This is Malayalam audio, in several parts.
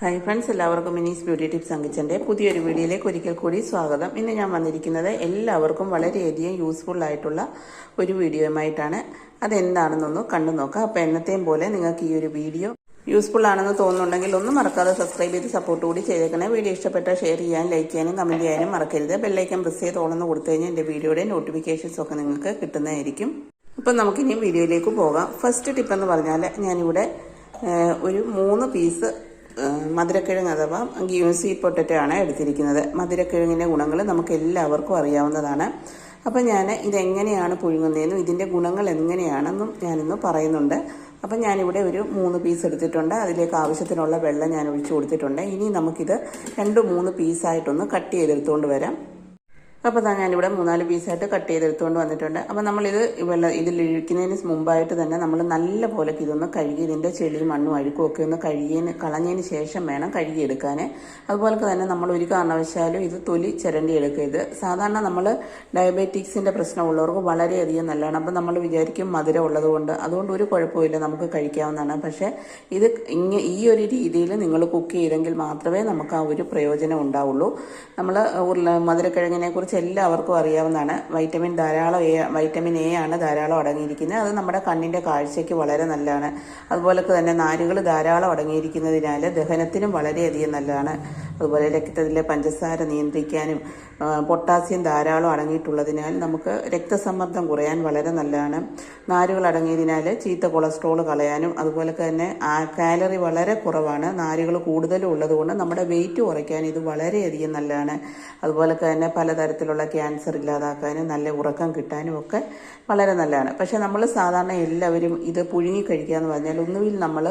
ഹായ് ഫ്രണ്ട്സ് എല്ലാവർക്കും മിനീസ് ബ്യൂട്ടി ടിപ്സ് അങ്കിച്ചന്റെ പുതിയൊരു വീഡിയോയിലേക്ക് ഒരിക്കൽ കൂടി സ്വാഗതം. ഇന്ന് ഞാൻ വന്നിരിക്കുന്നത് എല്ലാവർക്കും വളരെയധികം യൂസ്ഫുൾ ആയിട്ടുള്ള ഒരു വീഡിയോയുമായിട്ടാണ്. അതെന്താണെന്നൊന്ന് കണ്ടു നോക്കാം. അപ്പോൾ എന്നത്തെയും പോലെ നിങ്ങൾക്ക് ഈ ഒരു വീഡിയോ യൂസ്ഫുൾ ആണെന്ന് തോന്നുന്നുണ്ടെങ്കിൽ ഒന്നും മറക്കാതെ സബ്സ്ക്രൈബ് ചെയ്ത് സപ്പോർട്ട് കൂടി ചെയ്തേക്കണേ. വീഡിയോ ഇഷ്ടപ്പെട്ട ഷെയർ ചെയ്യാൻ ലൈക്ക് ചെയ്യാനും കമന്റ് ചെയ്യാനും മറക്കരുത്. ബെല്ലൈക്കൻ പ്രസ് ചെയ്ത് ഓണെന്ന് കൊടുത്തു കഴിഞ്ഞാൽ എന്റെ വീഡിയോയുടെ നോട്ടിഫിക്കേഷൻസ് ഒക്കെ നിങ്ങൾക്ക് കിട്ടുന്നതായിരിക്കും. അപ്പം നമുക്കിനി വീഡിയോയിലേക്ക് പോകാം. ഫസ്റ്റ് ടിപ്പ് എന്ന് പറഞ്ഞാൽ ഞാനിവിടെ ഒരു മൂന്ന് പീസ് മധുരക്കിഴങ്ങ് അഥവാ സ്വീറ്റ് പൊട്ടറ്റോ ആണ് എടുത്തിരിക്കുന്നത്. മധുരക്കിഴങ്ങിന്റെ ഗുണങ്ങൾ നമുക്ക് എല്ലാവർക്കും അറിയാവുന്നതാണ്. അപ്പം ഞാൻ ഇതെങ്ങനെയാണ് പുഴുങ്ങുന്നതെന്നും ഇതിന്റെ ഗുണങ്ങൾ എങ്ങനെയാണെന്നും ഞാനിന്ന് പറയുന്നുണ്ട്. അപ്പം ഞാനിവിടെ ഒരു മൂന്ന് പീസ് എടുത്തിട്ടുണ്ട്. അതിലേക്ക് ആവശ്യത്തിനുള്ള വെള്ളം ഞാൻ ഒഴിച്ചു കൊടുത്തിട്ടുണ്ട്. ഇനി നമുക്കിത് രണ്ട് മൂന്ന് പീസായിട്ടൊന്ന് കട്ട് ചെയ്തെടുത്തുകൊണ്ട് വരാം. അപ്പോൾ താ ഞാനിവിടെ മൂന്നാൽ പീസായിട്ട് കട്ട് ചെയ്തെടുത്തുകൊണ്ട് വന്നിട്ടുണ്ട്. അപ്പോൾ നമ്മളിത് വെള്ളം ഇതിലിരിക്കുന്നതിന് മുമ്പായിട്ട് തന്നെ നമ്മൾ നല്ല പോലെ ഇതൊന്ന് കഴുകി ഇതിന്റെ ചെളിയും മണ്ണും അഴുക്കും ഒക്കെ ഒന്ന് കഴുകിയതിന് കളഞ്ഞതിന് ശേഷം വേണം കഴുകിയെടുക്കാൻ അതുപോലെ തന്നെ നമ്മൾ ഒരു കാരണവശാലും ഇത് തൊലി ചിരണ്ടി എടുക്കരുത്. സാധാരണ നമ്മൾ ഡയബറ്റിക്സിന്റെ പ്രശ്നമുള്ളവർക്ക് വളരെയധികം നല്ലതാണ്. അപ്പോൾ നമ്മൾ വിചാരിക്കും മധുരം ഉള്ളതുകൊണ്ട് അതുകൊണ്ട് ഒരു കുഴപ്പമില്ല നമുക്ക് കഴിക്കാവുന്നതാണ്. പക്ഷേ ഇത് ഇങ്ങ ഈ ഒരു രീതിയിൽ നിങ്ങൾ കുക്ക് ചെയ്തെങ്കിൽ മാത്രമേ നമുക്ക് ആ ഒരു പ്രയോജനം ഉണ്ടാവുള്ളൂ. നമ്മൾ മധുരക്കിഴങ്ങിനെ എല്ലാവർക്കും അറിയാവുന്നതാണ്. വൈറ്റമിൻ ധാരാളം എ വൈറ്റമിൻ എ ആണ് ധാരാളം അടങ്ങിയിരിക്കുന്നത്. അത് നമ്മുടെ കണ്ണിന്റെ കാഴ്ചയ്ക്ക് വളരെ നല്ലതാണ്. അതുപോലെ തന്നെ നാരുകൾ ധാരാളം അടങ്ങിയിരിക്കുന്നതിനാൽ ദഹനത്തിനും വളരെയധികം നല്ലതാണ്. അതുപോലെ രക്തത്തിലെ പഞ്ചസാര നിയന്ത്രിക്കാനും പൊട്ടാസ്യം ധാരാളം അടങ്ങിയിട്ടുള്ളതിനാൽ നമുക്ക് രക്തസമ്മർദ്ദം കുറയാൻ വളരെ നല്ലതാണ്. നാരുകൾ അടങ്ങിയതിനാൽ ചീത്ത കൊളസ്ട്രോൾ കളയാനും അതുപോലെ തന്നെ കാലറി വളരെ കുറവാണ്. നാരുകൾ കൂടുതലും ഉള്ളതുകൊണ്ട് നമ്മുടെ വെയിറ്റ് കുറയ്ക്കാൻ ഇത് വളരെയധികം നല്ലതാണ്. അതുപോലെ തന്നെ പലതരത്തിലുള്ള ക്യാൻസർ ഇല്ലാതാക്കാനും നല്ല ഉറക്കം കിട്ടാനും ഒക്കെ വളരെ നല്ലതാണ്. പക്ഷേ നമ്മൾ സാധാരണ എല്ലാവരും ഇത് പുഴുങ്ങി കഴിക്കുക എന്ന് പറഞ്ഞാൽ ഒന്നുകിൽ നമ്മൾ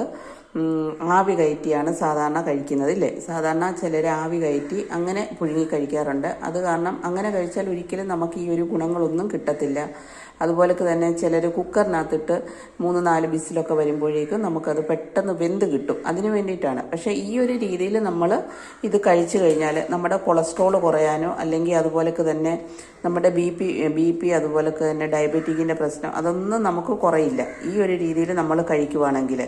ആവി കയറ്റിയാണ് സാധാരണ കഴിക്കുന്നത് ഇല്ലേ? സാധാരണ ചിലർ ആവി കയറ്റി അങ്ങനെ പുഴുങ്ങി കഴിക്കാറുണ്ട്. അത് കാരണം അങ്ങനെ കഴിച്ചാൽ ഒരിക്കലും നമുക്ക് ഈ ഒരു ഗുണങ്ങളൊന്നും കിട്ടത്തില്ല. അതുപോലെ തന്നെ ചിലർ കുക്കറിനകത്തിട്ട് മൂന്ന് നാല് ബിസിലൊക്കെ വരുമ്പോഴേക്കും നമുക്കത് പെട്ടെന്ന് വെന്ത് കിട്ടും. അതിന് വേണ്ടിയിട്ടാണ്. പക്ഷേ ഈ ഒരു രീതിയിൽ നമ്മൾ ഇത് കഴിച്ചു കഴിഞ്ഞാൽ നമ്മുടെ കൊളസ്ട്രോൾ കുറയാനോ അല്ലെങ്കിൽ അതുപോലെ തന്നെ നമ്മുടെ ബി പി ബി പി അതുപോലെ തന്നെ ഡയബറ്റിക്കിന്റെ പ്രശ്നം അതൊന്നും നമുക്ക് കുറയില്ല. ഈ ഒരു രീതിയിൽ നമ്മൾ കഴിക്കുവാണെങ്കിൽ.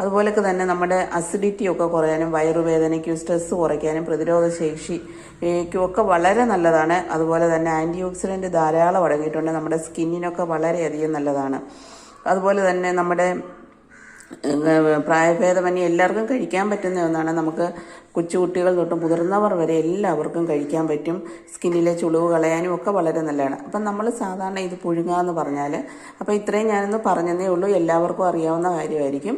അതുപോലെ തന്നെ നമ്മുടെ അസിഡിറ്റി ഒക്കെ കുറയാനും വയറുവേദനയ്ക്കും സ്ട്രെസ് കുറയ്ക്കാനും പ്രതിരോധ ശേഷി ഒക്കെ വളരെ നല്ലതാണ്. അതുപോലെ തന്നെ ആന്റി ഓക്സിഡന്റ് ധാരാളം അടങ്ങിയിട്ടുണ്ട് നമ്മുടെ സ്കിന്നിനൊക്കെ വളരെയധികം നല്ലതാണ്. അതുപോലെ തന്നെ നമ്മുടെ പ്രായഭേദമന്യേ എല്ലാവർക്കും കഴിക്കാൻ പറ്റുന്ന ഒന്നാണ്. നമുക്ക് കൊച്ചുകുട്ടികൾ തൊട്ട് മുതിർന്നവർ വരെ എല്ലാവർക്കും കഴിക്കാൻ പറ്റും. സ്കിന്നിലെ ചുളിവ് കളയാനും ഒക്കെ വളരെ നല്ലതാണ്. അപ്പം നമ്മൾ സാധാരണ ഇത് പുഴുങ്ങുക എന്ന് പറഞ്ഞാൽ അപ്പോൾ ഇത്രയും ഞാനൊന്ന് പറഞ്ഞതേ ഉള്ളൂ. എല്ലാവർക്കും അറിയാവുന്ന കാര്യമായിരിക്കും.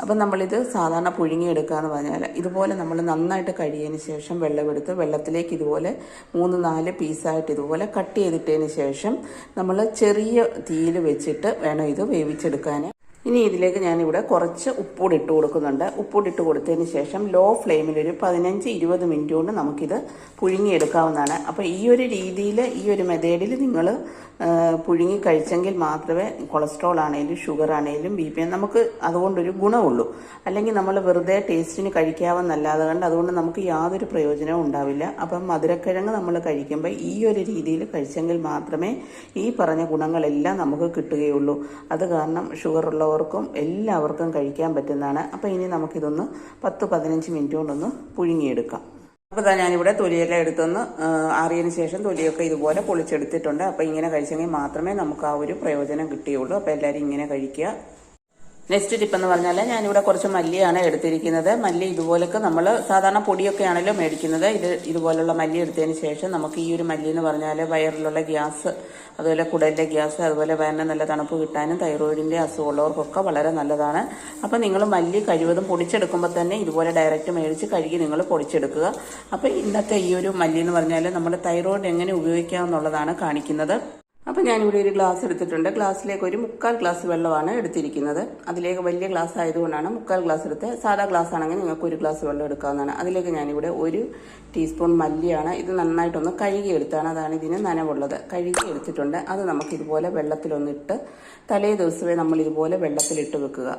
അപ്പം നമ്മളിത് സാധാരണ പുഴുങ്ങിയെടുക്കുക എന്ന് പറഞ്ഞാൽ ഇതുപോലെ നമ്മൾ നന്നായിട്ട് കഴിയതിന് ശേഷം വെള്ളമെടുത്ത് വെള്ളത്തിലേക്ക് ഇതുപോലെ മൂന്ന് നാല് പീസായിട്ട് ഇതുപോലെ കട്ട് ചെയ്തിട്ടതിന് ശേഷം നമ്മൾ ചെറിയ തീയിൽ വെച്ചിട്ട് വേണം ഇത് വേവിച്ചെടുക്കാൻ ഇനി ഇതിലേക്ക് ഞാനിവിടെ കുറച്ച് ഉപ്പൂടി ഇട്ട് കൊടുക്കുന്നുണ്ട്. ഉപ്പൂടി ഇട്ട് കൊടുത്തതിന് ശേഷം ലോ ഫ്ലെയിമിൽ ഒരു പതിനഞ്ച് ഇരുപത് മിനിറ്റ് കൊണ്ട് നമുക്കിത് പുഴുങ്ങിയെടുക്കാവുന്നതാണ്. അപ്പോൾ ഈ ഒരു രീതിയിൽ ഈ ഒരു മെത്തേഡിൽ നിങ്ങൾ പുഴുങ്ങി കഴിച്ചെങ്കിൽ മാത്രമേ കൊളസ്ട്രോൾ ആണെങ്കിലും ഷുഗർ ആണെങ്കിലും ബി പി നമുക്ക് അതുകൊണ്ടൊരു ഗുണമുള്ളൂ. അല്ലെങ്കിൽ നമ്മൾ വെറുതെ ടേസ്റ്റിന് കഴിക്കാമെന്നല്ലാതെ കണ്ട് അതുകൊണ്ട് നമുക്ക് യാതൊരു പ്രയോജനവും ഉണ്ടാവില്ല. അപ്പം മധുരക്കിഴങ്ങ് നമ്മൾ കഴിക്കുമ്പോൾ ഈ ഒരു രീതിയിൽ കഴിച്ചെങ്കിൽ മാത്രമേ ഈ പറഞ്ഞ ഗുണങ്ങളെല്ലാം നമുക്ക് കിട്ടുകയുള്ളൂ. അത് കാരണം ഷുഗർ ഉള്ളവർക്കും എല്ലാവർക്കും കഴിക്കാൻ പറ്റുന്നതാണ്. അപ്പോൾ ഇനി നമുക്കിതൊന്ന് പത്ത് പതിനഞ്ച് മിനിറ്റ് കൊണ്ടൊന്ന് പുഴുങ്ങിയെടുക്കാം. അപ്പോൾ ഇതാ ഞാനിവിടെ തൊലിയെല്ലാം എടുത്തൊന്ന് അറിയതിന് ശേഷം തൊലിയൊക്കെ ഇതുപോലെ പൊളിച്ചെടുത്തിട്ടുണ്ട്. അപ്പോൾ ഇങ്ങനെ കഴിച്ചെങ്കിൽ മാത്രമേ നമുക്ക് ആ ഒരു പ്രയോജനം കിട്ടുകയുള്ളൂ അപ്പോൾ എല്ലാവരും ഇങ്ങനെ കഴിക്കുക. നെക്സ്റ്റ് ടിപ്പ് എന്ന് പറഞ്ഞാൽ ഞാനിവിടെ കുറച്ച് മല്ലിയാണ് എടുത്തിരിക്കുന്നത്. മല്ലി ഇതുപോലൊക്കെ നമ്മൾ സാധാരണ പൊടിയൊക്കെ ആണല്ലോ മേടിക്കുന്നത്. ഇത് ഇതുപോലുള്ള മല്ലി എടുത്തതിന് ശേഷം നമുക്ക് ഈ ഒരു മല്ലി എന്ന് പറഞ്ഞാൽ വയറിലുള്ള ഗ്യാസ് അതുപോലെ കുടലിലെ ഗ്യാസ് അതുപോലെ വയറിന് നല്ല തണുപ്പ് കിട്ടാനും തൈറോയിഡിന്റെ അസുഖമുള്ളവർക്കൊക്കെ വളരെ നല്ലതാണ്. അപ്പോൾ നിങ്ങൾ മല്ലി കഴിവതും പൊടിച്ചെടുക്കുമ്പോൾ തന്നെ ഇതുപോലെ ഡയറക്റ്റ് മേടിച്ച് കഴുകി നിങ്ങൾ പൊടിച്ചെടുക്കുക. അപ്പോൾ ഇന്നത്തെ ഈ ഒരു മല്ലി എന്ന് പറഞ്ഞാൽ നമ്മുടെ തൈറോയിഡ് എങ്ങനെ ഉപയോഗിക്കാം എന്നുള്ളതാണ് കാണിക്കുന്നത്. അപ്പോൾ ഞാനിവിടെ ഒരു ഗ്ലാസ് എടുത്തിട്ടുണ്ട്. ഗ്ലാസ്സിലേക്ക് ഒരു മുക്കാൽ ഗ്ലാസ് വെള്ളമാണ് എടുത്തിരിക്കുന്നത്. അതിലേക്ക് വലിയ ഗ്ലാസ് ആയതുകൊണ്ടാണ് മുക്കാൽ ഗ്ലാസ് എടുത്ത് സാധാ ഗ്ലാസ് ആണെങ്കിൽ നിങ്ങൾക്ക് ഒരു ഗ്ലാസ് വെള്ളം എടുക്കാവുന്നതാണ്. അതിലേക്ക് ഞാനിവിടെ ഒരു ടീസ്പൂൺ മല്ലിയാണ്. ഇത് നന്നായിട്ടൊന്ന് കഴുകി എടുത്താണ് അതാണ് ഇതിന് നനവുള്ളത്. കഴുകി എടുത്തിട്ടുണ്ട് അത് നമുക്കിതുപോലെ വെള്ളത്തിലൊന്നിട്ട് തലേ ദിവസമേ നമ്മൾ ഇതുപോലെ വെള്ളത്തിലിട്ട് വെക്കുക.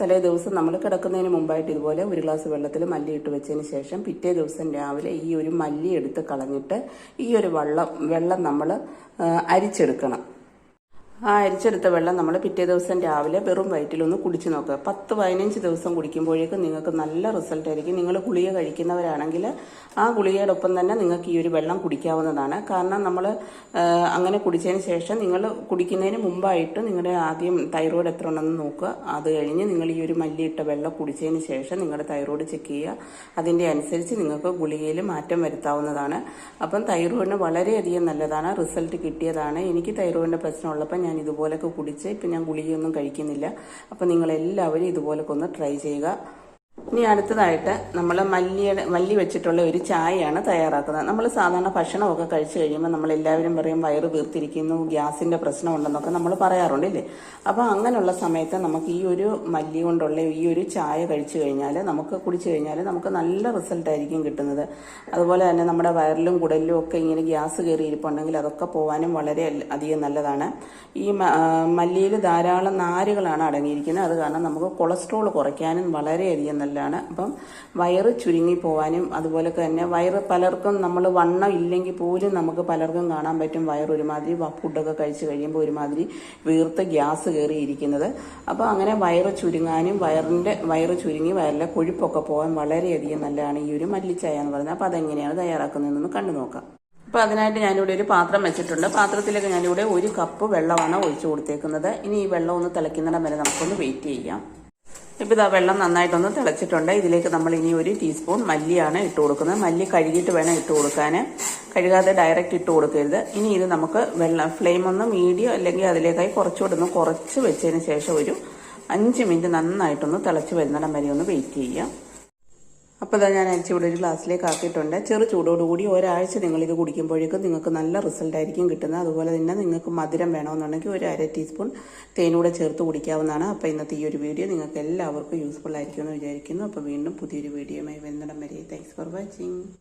തലേ ദിവസം നമ്മൾ കിടക്കുന്നതിന് മുമ്പായിട്ട് ഇതുപോലെ ഒരു ഗ്ലാസ് വെള്ളത്തിൽ മല്ലി ഇട്ട് വെച്ചതിന് ശേഷം പിറ്റേ ദിവസം രാവിലെ ഈ ഒരു മല്ലി എടുത്ത് കളഞ്ഞിട്ട് ഈ ഒരു വെള്ളം വെള്ളം നമ്മൾ അരിച്ചെടുക്കണം. ആ അരിച്ചെടുത്ത വെള്ളം നമ്മൾ പിറ്റേ ദിവസം രാവിലെ വെറും വയറ്റിലൊന്ന് കുടിച്ചു നോക്കുക. പത്ത് പതിനഞ്ച് ദിവസം കുടിക്കുമ്പോഴേക്കും നിങ്ങൾക്ക് നല്ല റിസൾട്ട് ആയിരിക്കും. നിങ്ങൾ ഗുളിക കഴിക്കുന്നവരാണെങ്കിൽ ആ ഗുളികയോടൊപ്പം തന്നെ നിങ്ങൾക്ക് ഈ ഒരു വെള്ളം കുടിക്കാവുന്നതാണ്. കാരണം നമ്മൾ അങ്ങനെ കുടിച്ചതിന് ശേഷം നിങ്ങൾ കുടിക്കുന്നതിന് മുമ്പായിട്ട് നിങ്ങളുടെ ആദ്യം തൈറോയ്ഡ് എത്ര ഉണ്ടെന്ന് നോക്കുക. അത് കഴിഞ്ഞ് നിങ്ങൾ ഈ ഒരു മല്ലിയിട്ട വെള്ളം കുടിച്ചതിന് ശേഷം നിങ്ങളുടെ തൈറോയ്ഡ് ചെക്ക് ചെയ്യുക. അതിന്റെ അനുസരിച്ച് നിങ്ങൾക്ക് ഗുളികയിൽ മാറ്റം വരുത്താവുന്നതാണ്. അപ്പം തൈറോയിഡിന് വളരെയധികം നല്ലതാണ്. റിസൾട്ട് കിട്ടിയതാണ്. എനിക്ക് തൈറോയിഡിന്റെ പ്രശ്നമുള്ളപ്പോൾ ഞാൻ ഇതുപോലൊക്കെ കുടിച്ച് ഇപ്പം ഞാൻ ഗുളികയൊന്നും കഴിക്കുന്നില്ല. അപ്പം നിങ്ങളെല്ലാവരും ഇതുപോലൊക്കെ ഒന്ന് ട്രൈ ചെയ്യുക. ഇനി അടുത്തതായിട്ട് നമ്മൾ മല്ലിയുടെ മല്ലി വെച്ചിട്ടുള്ള ഒരു ചായയാണ് തയ്യാറാക്കുന്നത്. നമ്മൾ സാധാരണ ഭക്ഷണമൊക്കെ കഴിച്ചു കഴിയുമ്പോൾ നമ്മൾ എല്ലാവരും പറയും വയറ് വീർത്തിരിക്കുന്നു ഗ്യാസിന്റെ പ്രശ്നമുണ്ടെന്നൊക്കെ നമ്മൾ പറയാറുണ്ടല്ലേ അപ്പോൾ അങ്ങനെയുള്ള സമയത്ത് നമുക്ക് ഈ ഒരു മല്ലി കൊണ്ടുള്ള ഈ ഒരു ചായ കഴിച്ചു കഴിഞ്ഞാൽ നമുക്ക് കുടിച്ചു കഴിഞ്ഞാൽ നമുക്ക് നല്ല റിസൾട്ട് ആയിരിക്കും കിട്ടുന്നത്. അതുപോലെ തന്നെ നമ്മുടെ വയറിലും കുടലിലും ഒക്കെ ഇങ്ങനെ ഗ്യാസ് കയറി ഇരിപ്പുണ്ടെങ്കിൽ അതൊക്കെ പോകാനും വളരെ അധികം നല്ലതാണ്. ഈ മല്ലിയിൽ ധാരാളം നാരുകളാണ് അടങ്ങിയിരിക്കുന്നത്. അത് കാരണം നമുക്ക് കൊളസ്ട്രോൾ കുറയ്ക്കാനും വളരെയധികം നല്ലതാണ് അപ്പം വയറ് ചുരുങ്ങി പോവാനും അതുപോലെ തന്നെ വയറ് പലർക്കും നമ്മൾ വണ്ണം ഇല്ലെങ്കിൽ പോലും നമുക്ക് പലർക്കും കാണാൻ പറ്റും വയറ് ഒരുമാതിരി ഫുഡൊക്കെ കഴിച്ച് കഴിയുമ്പോൾ ഒരുമാതിരി വീർത്ത് ഗ്യാസ് കയറിയിരിക്കുന്നത്. അപ്പോൾ അങ്ങനെ വയറ് ചുരുങ്ങാനും വയറിന്റെ വയറ് ചുരുങ്ങി വയറിലെ കൊഴുപ്പൊക്കെ പോകാൻ വളരെയധികം നല്ലതാണ്. ഈ ഒരു മല്ലിച്ചായ എന്ന് പറയുന്നത്. അപ്പോൾ അതെങ്ങനെയാണ് തയ്യാറാക്കുന്നതെന്ന് കണ്ടു നോക്കാം. അപ്പോൾ അതിനായിട്ട് ഞാനിവിടെ ഒരു പാത്രം വെച്ചിട്ടുണ്ട്. പാത്രത്തിലേക്ക് ഞാനിവിടെ ഒരു കപ്പ് വെള്ളമാണ് ഒഴിച്ചു കൊടുത്തേക്കുന്നത്. ഇനി ഈ വെള്ളം ഒന്ന് തിളയ്ക്കുന്നിടം വരെ നമുക്കൊന്ന് വെയിറ്റ് ചെയ്യാം. ഇപ്പോൾ ഇതാ വെള്ളം നന്നായിട്ടൊന്ന് തിളച്ചിട്ടുണ്ട്. ഇതിലേക്ക് നമ്മൾ ഇനി ഒരു ടീസ്പൂൺ മല്ലിയാണ് ഇട്ട് കൊടുക്കുന്നത്. മല്ലി കഴുകിയിട്ട് വേണം ഇട്ട് കൊടുക്കാൻ കഴുകാതെ ഡയറക്റ്റ് ഇട്ട് കൊടുക്കരുത്. ഇനി ഇത് നമുക്ക് വെള്ളം ഫ്ലെയിം ഒന്ന് മീഡിയം അല്ലെങ്കിൽ അതിലേക്കായി കുറച്ചുകൂടെ ഒന്ന് കുറച്ച് വെച്ചതിന് ശേഷം ഒരു അഞ്ച് മിനിറ്റ് നന്നായിട്ടൊന്ന് തിളച്ച് വരുന്നിടം വരെ ഒന്ന് വെയിറ്റ് ചെയ്യാം അപ്പോൾ ഇതാ ഞാൻ അരിച്ചിവിടെ ഒരു ഗ്ലാസ്സിലേക്ക് ആക്കിയിട്ടുണ്ട്. ചെറു ചൂടോടുകൂടി ഒരാഴ്ച നിങ്ങളിത് കുടിക്കുമ്പോഴേക്കും നിങ്ങൾക്ക് നല്ല റിസൾട്ട് ആയിരിക്കും കിട്ടുന്നത്. അതുപോലെ തന്നെ നിങ്ങൾക്ക് മധുരം വേണമെന്നുണ്ടെങ്കിൽ ഒരു അര ടീസ്പൂൺ തേനൂടെ ചേർത്ത് കുടിക്കാവുന്നതാണ്. അപ്പോൾ ഇന്നത്തെ ഈ ഒരു വീഡിയോ നിങ്ങൾക്ക് എല്ലാവർക്കും യൂസ്ഫുൾ ആയിരിക്കുമെന്ന് വിചാരിക്കുന്നു. അപ്പോൾ വീണ്ടും പുതിയൊരു വീഡിയോയുമായി വരുന്നിടം വരെ. Thanks for watching